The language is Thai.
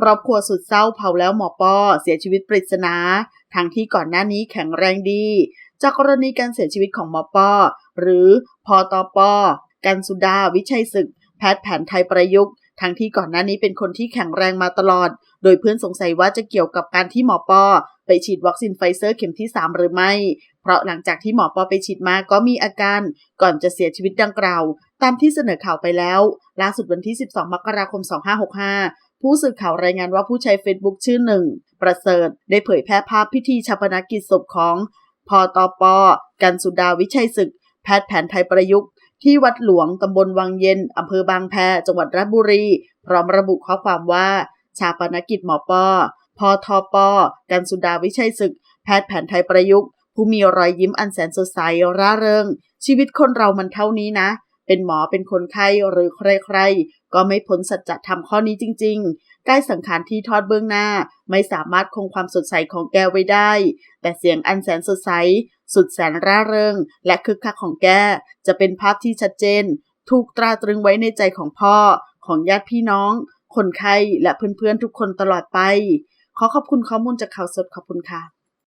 ครอบครัวสุดเศร้าเผาแล้วหมอปอเสียชีวิตปริศนาทั้งที่ก่อนหน้านี้แข็งแรงดี จากกรณีการเสียชีวิตของหมอปอหรือพอตอปอกันสุดาวิชัยศึก แพทย์แผนไทยประยุกต์ทั้งที่ก่อนหน้านี้เป็นคนที่แข็งแรงมาตลอด โดยเพื่อนสงสัยว่าจะเกี่ยวกับการที่หมอปอไปฉีดวัคซีนไฟเซอร์เข็มที่ 3 หรือไม่ เพราะหลังจากที่หมอปอไปฉีดมาก็มีอาการ ก่อนจะเสียชีวิตดังกล่าว ตามที่เสนอข่าวไปแล้ว ล่าสุดวันที่ 12 มกราคม 2565 ผู้สื่อข่าวรายงานว่าผู้ใช้ Facebook ชื่อหนึ่ง ประเสริฐ ได้เผยแพร่ภาพพิธีชาปนกิจศพของพอตอปอกันสุดาวิชัยศึก แพทย์แผนไทยประยุกต์ที่วัดหลวงตำบลวังเย็นอำเภอบางแพจังหวัดราชบุรี พร้อมระบุข้อความว่า ชาปนกิจหมอปอพอทอปอกันสุดาวิชัยศึก แพทย์แผนไทยประยุกต์ผู้มีรอยยิ้มอันแสนสดใสร่าเริง ชีวิตคนเรามันเท่านี้นะ เป็นหมอเป็นคนไข้หรือใครๆ ก็ไม่พ้นสัจธรรมข้อนี้จริง ๆ ใกล้สังขารที่ทอดเบื้องหน้า ไม่สามารถคงความสดใสของแกไว้ได้ แต่เสียงอันแสนสดใส สุดแสนร่าเริง และคึกคักของแก จะเป็นภาพที่ชัดเจน ถูกตราตรึงไว้ในใจของพ่อ ของญาติพี่น้อง คนไข้และเพื่อนๆทุกคนตลอดไป ขอขอบคุณข้อมูลจากข่าวสดขอบคุณค่ะ